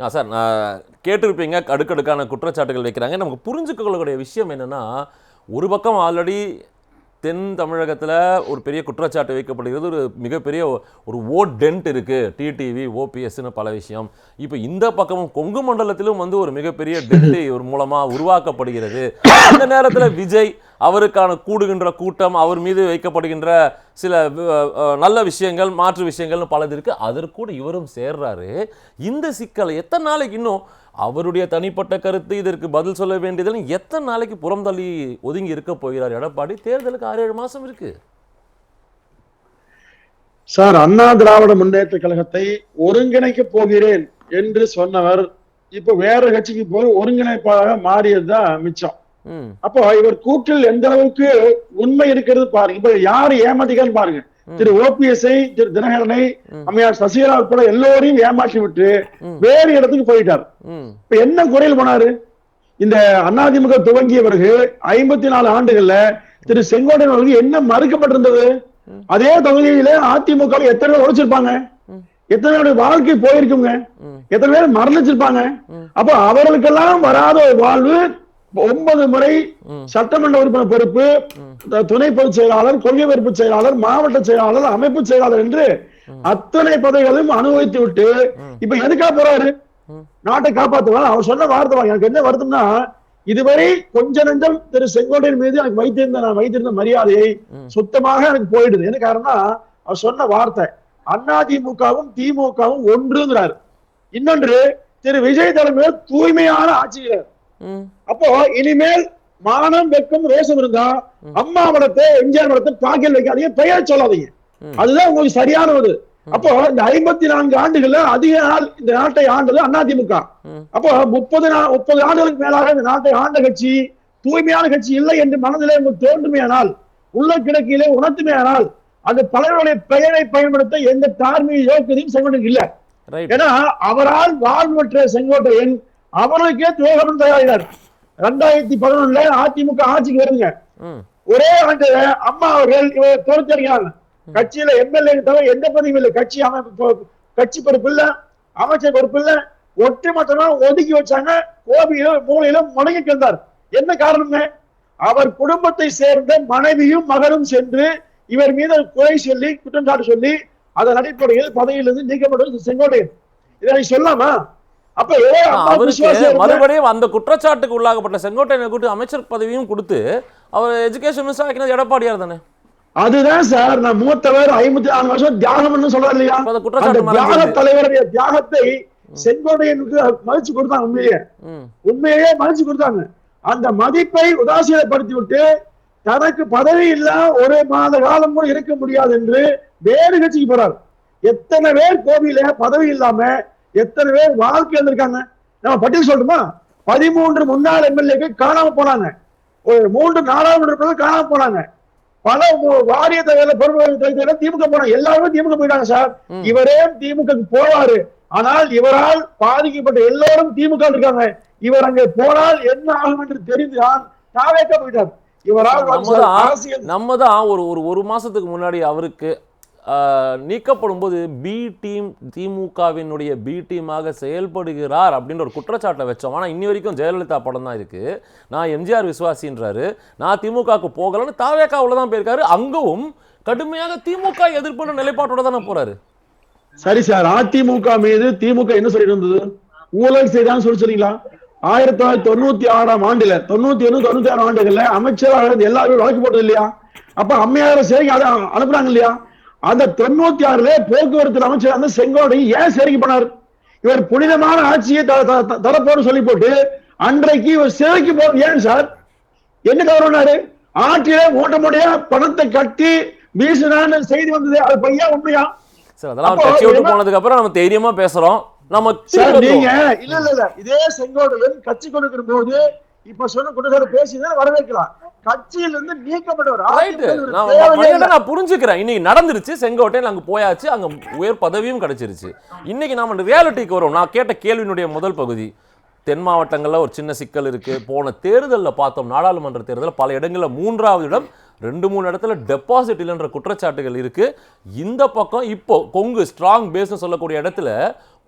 ஆ sir நான் கேட்டிருப்பீங்க அடுக்கடுக்கான குற்றச்சாட்டுகள் வைக்கிறாங்க. நமக்கு புரிஞ்சுக்கொள்ளக்கூடிய விஷயம் என்னென்னா ஒரு பக்கம் ஆல்ரெடி தென் தமிழகத்தில் ஒரு பெரிய குற்றச்சாட்டு வைக்கப்படுகிறது. ஒரு மிகப்பெரிய ஒரு ஓ டென்ட் இருக்குது டிடிவி ஓபிஎஸ்னு பல விஷயம். இப்போ இந்த பக்கமும் கொங்கு மண்டலத்திலும் வந்து ஒரு மிகப்பெரிய டென்ட் ஒரு மூலமாக உருவாக்கப்படுகிறது. அந்த நேரத்தில் விஜய் அவருக்கான கூடுகின்ற கூட்டம் அவர் மீது வைக்கப்படுகின்ற சில நல்ல விஷயங்கள் மாற்று விஷயங்கள்னு பலது இருக்குது அதற்கூட இவரும் சேர்றாரு. இந்த சிக்கலை எத்தனை நாளைக்கு இன்னும் அவருடைய தனிப்பட்ட கருத்து இதற்கு பதில் சொல்ல வேண்டியதுன்னு எத்தனை நாளைக்கு புறம் தள்ளி ஒதுங்கி இருக்க போகிறார் எடப்பாடி? தேர்தலுக்கு ஆறு ஏழு மாசம் இருக்கு. சார் அண்ணா திராவிட முன்னேற்ற கழகத்தை ஒருங்கிணைக்க போகிறேன் என்று சொன்னவர் இப்ப வேற கட்சிக்கு போய் ஒருங்கிணைப்பாளராக மாறியதுதான் மிச்சம். அப்போ இவர் கூற்றில் எந்த அளவுக்கு உண்மை இருக்கிறது பாருங்க. இப்ப யாரு ஏமாத்திக்கான்னு பாருங்க. திரு ஓபிஎஸ்ஐ திரு தினகரனை. அம்மையார் சசிகலா உட்பட எல்லோரையும் ஏமாற்றி விட்டு. வேறு இடத்துக்கு போயிட்டார். இப்ப என்ன குறையில் போனாரு? இந்த அதிமுக துவங்கிய பிறகு ஐம்பத்தி நாலு ஆண்டுகள்ல திரு செங்கோட்டையன் அவர்களுக்கு என்ன மறுக்கப்பட்டிருந்தது? அதே தொகுதியில அதிமுக எத்தனை பேர் உழைச்சிருப்பாங்க. எத்தனை பேருடைய வாழ்க்கை போயிருக்குங்க? எத்தனை பேர் மரணிச்சிருப்பாங்க? ம். அப்ப அவர்களுக்கெல்லாம் வராத வாழ்வு ஒன்பது முறை. சட்டமன்ற உறுப்பினர் பொறுப்பு துணை பொதுச் செயலாளர் கொள்கை பொறுப்பு செயலாளர் மாவட்ட செயலாளர் அமைப்பு செயலாளர் என்று அத்தனை பதவிகளையும் அனுபவித்து விட்டு இப்ப எதுக்கா போறாரு. நாட்டை காப்பாத்துவார் அவர் சொன்ன வார்த்தை. எனக்கு என்ன வருத்தம்னா இதுவரை கொஞ்ச நெஞ்சம் திரு செங்கோட்டையன் மீது எனக்கு வைத்திருந்த நான் வைத்திருந்த மரியாதையை. சுத்தமாக எனக்கு போயிடுது என்ன காரணம்னா அவர் சொன்ன வார்த்தை அதிமுகவும் திமுகவும் ஒன்றுங்கிறாரு இன்னொன்று திரு விஜய் தலைமையில் தூய்மையான ஆட்சியினர் ம் அப்போ இனிமேல் மானம் வெக்கம் ரோசம் இருந்தா அம்மா படத்தை எம்ஜிஆர் படத்தை பாக்கில் வைக்காதீங்க பெயர் சொல்லாதீங்க. அதுதான் உங்களுக்கு சரியானது அப்போ இந்த ஐம்பத்தி நான்கு ஆண்டுகள்ல அதிக நாள் இந்த நாட்டை ஆண்டது அதிமுக. அப்போ முப்பது முப்பது ஆண்டுகளுக்கு மேலாக இந்த நாட்டை ஆண்ட கட்சி தூய்மையான கட்சி இல்லை என்று மனதிலே உங்களுக்கு தோன்றுமையானால் உள்ள கிடக்கிலே உணர்த்துமையானால் அந்த தலைவருடைய பெயரை பயன்படுத்த எந்த தார்மீக யோக்கியதையும் செங்கோட்டையன் இல்ல. ஏன்னா அவரால் வாழ்வு பெற்ற செங்கோட்டையன் அவர்களுக்கே துரோகம் தயாரினார் ரெண்டாயிரத்தி பதினொன்னுல அதிமுக ஆட்சிக்கு வருங்க. ஒரே ஆண்டு அம்மா அவர்கள் இவர் தோற்கடிக்கிறாங்க கட்சியில எம்எல்ஏ தவிர எந்த பதவியும் இல்லை. கட்சி அமைப்பு கட்சி பொறுப்பு இல்ல அமைச்சர் பொறுப்பு இல்ல. ஒட்டுமொத்தமா ஒதுக்கி வச்சாங்க. கோபியிலும் மூலையிலும் முடங்கி கிடந்தார். என்ன காரணம்ங்க? அவர் குடும்பத்தை சேர்ந்த மனைவியும் மகனும் சென்று இவர் மீது குறை சொல்லி குற்றம் சாட்டு சொல்லி அதன் அடிப்படையில் பதவியிலிருந்து நீக்கப்பட்டது செங்கோட்டையன். இதை நீ சொல்லாமா மறுபடியும் அந்த குற்றச்சாட்டுக்கு உள்ளாகப்பட்ட செங்கோட்டையனை கூட்டு அமைச்சர் பதவியும் கொடுத்து அவர் எஜுகேஷன் மினிஸ்டர் ஆக்கினது எடப்பாடியார் தானே? அதுதான் சார் நான் மூத்தவர் ஐம்பத்தி நாலு வருஷம் தியாகம் சொல்றாரு இல்லையா? அந்த தியாக. தலைவருடைய தியாகத்தை செங்கோட்டையனுக்கு மதிச்சு கொடுத்தாங்க உண்மையே உண்மையே மதிச்சு கொடுத்தாங்க. அந்த மதிப்பை உதாசீனப்படுத்தி விட்டு தனக்கு பதவி இல்ல ஒரு மாத காலம் கூட இருக்க முடியாது என்று வேறு கட்சிக்கு போறார். எத்தனை பேர் கோவில பதவி இல்லாம எத்தனை பேர் வாழ்க்கை இருந்திருக்காங்க நம்ம பட்டியல் சொல்லட்டுமா? பதிமூன்று முன்னாள் எம்எல்ஏக்கள் காணாம போனாங்க. ஒரு மூன்று நாடாளுமன்ற காணாம போனாங்க. பல வாரிய தலைவர் தலைவர் திமுக போனாங்க. எல்லாருமே திமுக போயிட்டாங்க சார். இவரே திமுக போவாரு. ஆனால் இவரால் பாதிக்கப்பட்ட எல்லோரும் திமுக இருக்காங்க. இவர் அங்கே போனால் என்ன ஆகும் என்று தெரிந்துதான் தாவேக்க போயிட்டார். இவரால் நம்ம தான் அரசியல் நம்ம தான் ஒரு ஒரு ஒரு மாசத்துக்கு முன்னாடி அவருக்கு நீக்கப்படும் போது பி டீம் திமுகவினுடைய பி டீமாக செயல்படுகிறார் அப்படின்ற ஒரு குற்றச்சாட்டை வச்சோம். ஆனால் இன்னி வரைக்கும் ஜெயலலிதா படம் தான் இருக்கு. நான் எம்ஜிஆர் விசுவாசின்றாரு. நான் திமுகவுக்கு போகலன்னு தாவேக்காவில் தான் போயிருக்காரு. அங்கவும் கடுமையாக திமுக எதிர்ப்புன்ற நிலைப்பாட்டோட தானே போறாரு. சரி சார் அதிமுக மீது திமுக என்ன சொல்லிட்டு இருந்தது ஊழல் செய்தான்னு சொல்லி சொன்னீங்களா? ஆயிரத்தி தொள்ளாயிரத்தி தொண்ணூத்தி ஆறாம் ஆண்டுல தொண்ணூத்தி ஒண்ணு தொண்ணூத்தி ஆறாம் ஆண்டுகள்ல அமைச்சராக எல்லாருமே வழக்கு போட்டது இல்லையா? அப்ப அம்மையார சிறைக்கு அதை அனுப்புறாங்க இல்லையா? அந்த தொண்ணூத்தி ஆறுல போக்குவரத்து அமைச்சர் அந்த செங்கோடை ஏன் சிறைக்கு போனார்? இவர் புனிதமான ஆட்சியை தரப்போன்னு சொல்லி போட்டு அன்றைக்கு இவர் சிறைக்கு போ ஏன் சார்? என்ன தவறுனாரு ஆற்றிலே மூட்ட முடியா பணத்தை கட்டி வீசினான்னு செய்தி வந்தது. அது பையா உண்மையா? சார் அதெல்லாம் கட்சி விட்டு போனதுக்கு அப்புறம் நம்ம தைரியமா பேசுறோம். நம்ம நீங்க. இல்ல இல்ல. இதே செங்கோட்டையன் கட்சி கொடுக்கிற போது இப்ப சொன்ன குற்றச்சாட்டு பேசிதான் வரவேற்கலாம். கட்சியில இருந்து நீக்கப்பட்டவர் நான் புரிஞ்சுக்கிறேன். இன்னைக்கு நடந்துருச்சு செங்கோட்டையில் அங்க போயாச்சு அங்க உயர் பதவியும் கிடைச்சிருச்சு. இன்னைக்கு நாம ரியாலிட்டிக்கு வரும் நான் கேட்ட கேள்வியினுடைய முதல் பகுதி தென் மாவட்டங்கள்ல ஒரு சின்ன சிக்கல் இருக்கு. போன தேர்தலில் பார்த்தோம் நாடாளுமன்ற தேர்தலில் பல இடங்களில் மூன்றாவது இடம் ரெண்டு மூணு இடத்துல டெபாசிட் இல்லைன்ற குற்றச்சாட்டுகள் இருக்கு. இந்த பக்கம் இப்போ கொங்கு ஸ்ட்ராங் பேஸ்னு சொல்லக்கூடிய இடத்துல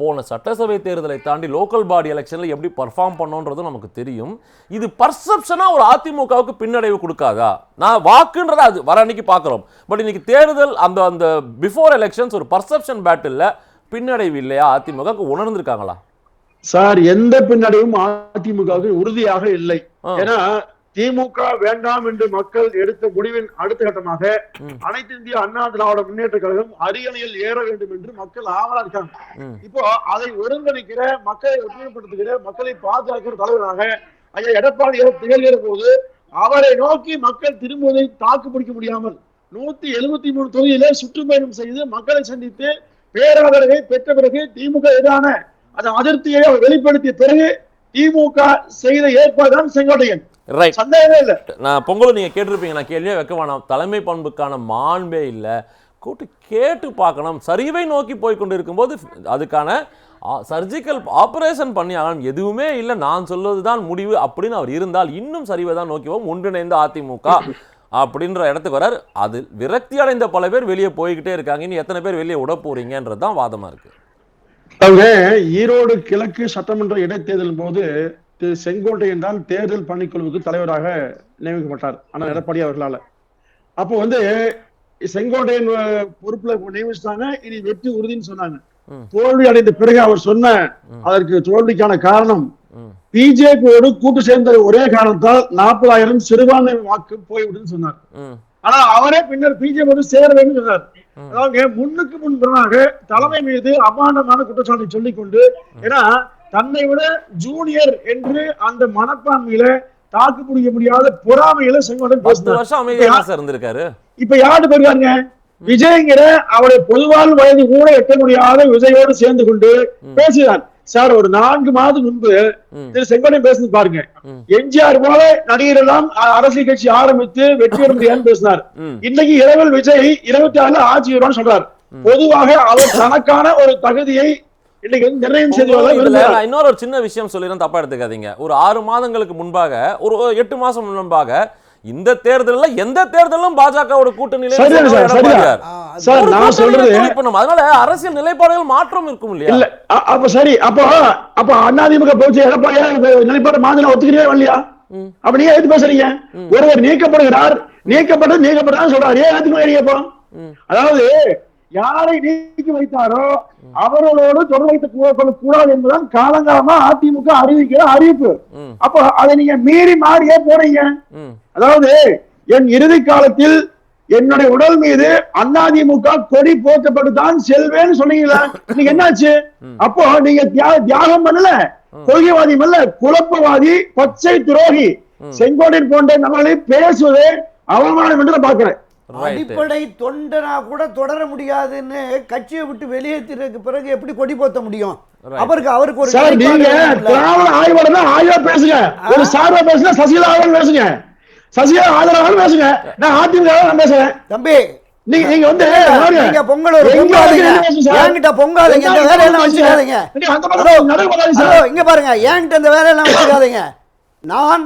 போன சட்டசபை தேர்தலை தாண்டி லோக்கல் பாடி எலெக்ஷன்ல எப்படி பர்ஃபார்ம் பண்ணோன்றது நமக்கு தெரியும். இது பர்செப்ஷனா ஒரு அதிமுகவுக்கு பின்னடைவு கொடுக்காதா? நான் வாக்குன்றதை அது வர அன்னைக்கு பார்க்குறோம். பட் இன்னைக்கு தேர்தல் அந்த அந்த பிஃபோர் எலெக்ஷன்ஸ் ஒரு பர்செப்ஷன் பேட்டில் பின்னடைவு இல்லையா? அதிமுக உணர்ந்திருக்காங்களா? சார் எந்த பின்னடைவும் அதிமுகவுக்கு உறுதியாக இல்லை. ஏன்னா திமுக வேண்டாம் என்று மக்கள் எடுத்த முடிவின் அடுத்த கட்டமாக. அனைத்து இந்திய அண்ணா திராவிட முன்னேற்ற கழகம் அரியணையில் ஏற வேண்டும் என்று மக்கள் ஆவலா இருக்காங்க. இப்போ அதை ஒருங்கிணைக்கிற மக்களை ஒற்றுமைப்படுத்துகிற மக்களை பாதுகாக்கிற தலைவராக ஐயா எடப்பாடியார் திகழ்கிற போது அவரை நோக்கி மக்கள் திரும்புவதை தாக்கு பிடிக்க முடியாமல் நூத்தி எழுபத்தி மூணு தொகுதியிலே சுற்றுப்பயணம் செய்து மக்களை சந்தித்து பேராதரவை பெற்ற பிறகு திமுக எதிரான அந்த அதிருப்தியை அவர் வெளிப்படுத்திய பிறகு திமுக செய்த ஏற்பாடுதான் செங்கோட்டையன் ரைட் சந்தேகமே இல்லை. நான் பொங்கல் நீங்க கேட்டிருப்பீங்க நான் கேள்வியே வைக்க வேணாம் தலைமை பண்புக்கான மாண்பே இல்லை. கூட்டு கேட்டு பார்க்கணும். சரிவை நோக்கி போய் கொண்டு இருக்கும்போது அதுக்கான சர்ஜிக்கல் ஆபரேஷன் பண்ணி ஆகணும் எதுவுமே இல்லை. நான் சொல்வது தான் முடிவு அப்படின்னு அவர் இருந்தால் இன்னும் சரிவை தான் நோக்கி போகும். ஒன்றிணைந்த அதிமுக அப்படின்ற இடத்துக்கு வரார். அது விரக்தி அடைந்த பல பேர் வெளியே போய்கிட்டே இருக்காங்க. இனி எத்தனை பேர் வெளியே விட போறீங்கன்றது தான் வாதமா இருக்கு. ஈரோடு கிழக்கு சட்டமன்ற இடைத்தேர்தல் போது திரு செங்கோட்டையன் தான் தேர்தல் பணிக்குழுவுக்கு தலைவராக நியமிக்கப்பட்டார். ஆனால் எடப்பாடி அவர்களால. அப்போ வந்து செங்கோட்டையன் பொறுப்புல நியமிச்சிட்டாங்க. இனி வெற்றி உறுதின்னு சொன்னாங்க. தோல்வி அடைந்த பிறகு அவர் சொன்ன. அதற்கு தோல்விக்கான காரணம். பிஜேபியோடு கூட்டு சேர்ந்த ஒரே காரணத்தால் நாற்பதாயிரம் சிறுபான்மை வாக்கு போய்விடுன்னு சொன்னார். ஆனா அவரே பின்னர் பிஜேபி சேர வேண்டும் சொன்னார். அதாவது முன்னுக்கு முன்பதாக தலைமை மீது அபாண்டமான குற்றச்சாட்டை சொல்லிக் கொண்டு ஏன்னா தன்னை விட ஜூனியர் என்று அந்த மனப்பான்மையில தாக்கு பிடிக்க முடியாத பொறாமையில பேசினார். இருந்திருக்காரு. இப்ப யாரு போயிருக்காங்க விஜய்ங்கிற அவருடைய பொதுவாழ் வயது கூட எட்ட முடியாத விஜயோடு சேர்ந்து கொண்டு ம். பேசுகிறார் சார் ஒரு நான்கு மாதம் முன்பு திரு செங்கோட்டையன் பேசுறது பாருங்க. எம்ஜிஆர் போல நடிகர் எல்லாம் அரசியல் கட்சி ஆரம்பித்து வெற்றி பெற பேசினார். இன்னைக்கு இரவல் விஜய் இருபத்தி ஆறுல ஆட்சி வருவான்னு சொல்றார். பொதுவாக அவர் தனக்கான ஒரு தகுதியை இன்னைக்கு வந்து நிர்ணயம் செய்து இன்னொரு ஒரு சின்ன விஷயம் சொல்லிடுறேன் தப்பா எடுத்துக்காதீங்க. ஒரு ஆறு மாதங்களுக்கு முன்பாக ஒரு எட்டு மாசம் முன்பாக இந்த தேர்தல்ல எந்த தேர்தலும் பாஜகவோட கூட்டணியில சரிதான் சார், சரிதான். சார் நான் சொல்றது அதனால அரசியல் நிலைப்பாடுகள் மாற்றம் இருக்கும் இல்லையா? இல்ல அப்ப சரி அப்போ அப்ப அதிமுக போச்சு எடப்பாடியா நிலைப்பாடு மாதிரி ஒத்துக்கிறே இல்லையா. அப்ப நீங்க எதுக்கு பேசுறீங்க? ஒருவர் நீக்கப்படுகிறார் நீக்கப்பட்டது நீக்கப்படுறான்னு சொல்றாரு. ஏன் ம். அதாவது யாரை நீக்கி வைத்தாரோ அவர்களோடு தொடர்பு வைத்துக் கொள்ள கூடாது என்பதுதான் காலங்காலமா அதிமுக அறிவிக்கிற அறிவிப்பு. அப்போ அதை நீங்க மீறி மாறியே போறீங்க. அதாவது என் இறுதி காலத்தில் என்னுடைய உடல் மீது அதிமுக கொடி போற்றப்பட்டு தான் செல்வேன்னு சொன்னீங்களா இன்னைக்கு என்னாச்சு? அப்போ நீங்க தியா- தியாகம் பண்ணல. கொள்கைவாதி அல்ல குழப்பவாதி பச்சை துரோகி. செங்கோட்டையன் போன்ற நம்மளை பேசுவது அவமானம் என்று நான் ரைட் அடிப்படை தொண்டனா கூட தொடர முடியாதுன்னு கட்சியை விட்டு வெளியேற்றினதுக்கு பிறகு எப்படி கொடி போத்த முடியும். அவருக்கு அவருக்கு ஒரு நீங்க. திராவிட ஆய்வாளர் தான் ஆய்வா பேசுங்க ஒரு சார்பா பேசுங்க சசிகலா ஆய்வாளர் பேசுங்க சசிகலா ஆதரவாளர் பேசுங்க நான் அதிமுக நான் பேசுறேன் தம்பி நீங்க நீங்க வந்து. நீங்க பொங்கல் ஒரு எங்க பொங்காதீங்க. என்கிட்ட பொங்காதீங்க இந்த வேலையெல்லாம் வரைக்கும் வச்சுக்காதீங்க. இங்க பாருங்க என்கிட்ட இந்த வேலையெல்லாம் வச்சுக்காதீங்க நான்.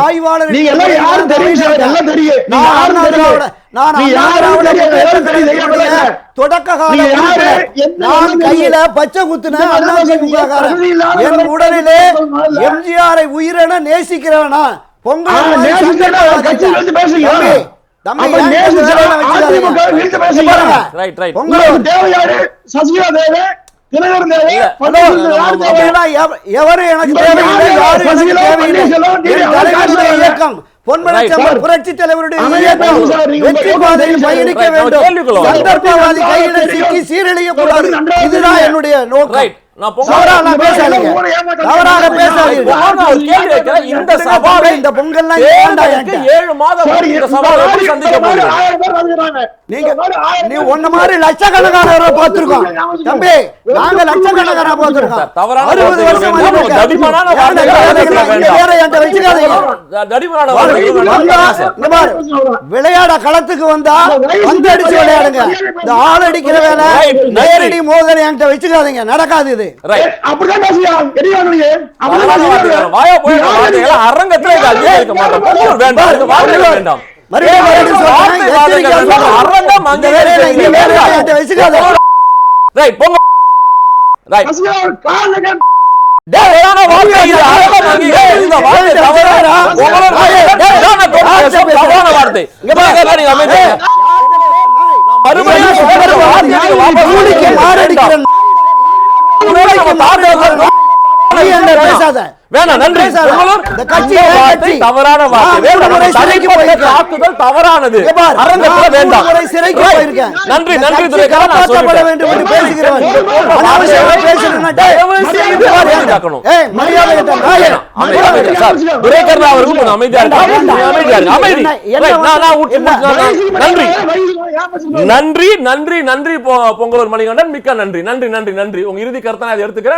ஆய்வாளர் நீங்க எல்லாம் யாரும் தெரியும் சார், எல்லாம் தெரியும். நான் யாரும் தெரியும். நான். தொடக்க நான் கையில பச்சை குத்துன என் உடலிலே. எம்ஜிஆரை உயிரென நேசிக்கிறவனா? பொங்கல் எனக்கு தேவையில்லை இயக்கம். பொன்மன Right, செம்மல் sir. புரட்சி தலைவருடைய வெற்றி உங்க பாதையில் யோசனை பயணிக்க Right, நம்ம வேண்டும் கேள்விக்குள்ள வரோம். சந்தர்ப்பவாதி கையில சிக்கி சீரழிய கூடாது. இதுதான். என்னுடைய நோக்கம். ரைட் நான் பொங்கல் தவறாக பேசாதீங்க. ஊரை ஏமாத்தாதீங்க. தவறாக பேசாதீங்க. நான் ஒரு கேள்வி வைக்கிறேன். இந்த சவாலை இந்த பொங்கல்லாம் மாதம் இந்த எப்படி சந்திக்க. நீங்க இந்த மாதிரி ஆயிரம் நீ பேர் ஒன்ன மாதிரி லட்சக்கணக்கானவரை பார்த்திருக்கோம். தம்பி நாங்க லட்சக்கணக்கான பார்த்திருக்கோம். தவறான அறுபது வார்த்தைகள் வருஷம் வேண்டாம். வந்திருக்கேன். தடிமனான ஏன்டா வார்த்தைகள் வேற என்கிட்ட வச்சுக்காதீங்க. தடிமனான வார்த்தைகள். வந்தா, விளையாட களத்துக்கு வந்தா வந்து அடிச்சு விளையாடுங்க. இந்த ஆள் அடிக்கிற வேலை நேரடி மோதல் என்கிட்ட வச்சுக்காதீங்க. நடக்காது இது. கிடையாது அப்படிதான் பேசுகிறான் அரங்கத்துல இருக்க மாட்டோம். வேண்டாம் வேண்டாம். அரங்கம் அங்க ரைட் போங்க. ரைட் மறுபடியும் பேசாத. நன்றி. நன்றி நன்றி துரைக்காக நான் நன்றி. நன்றி பொங்கலூர் மணிகண்டன். மிக்க நன்றி. நன்றி நன்றி நன்றி. உங்க இறுதி கருத்தை எடுத்துக்கிறேன்.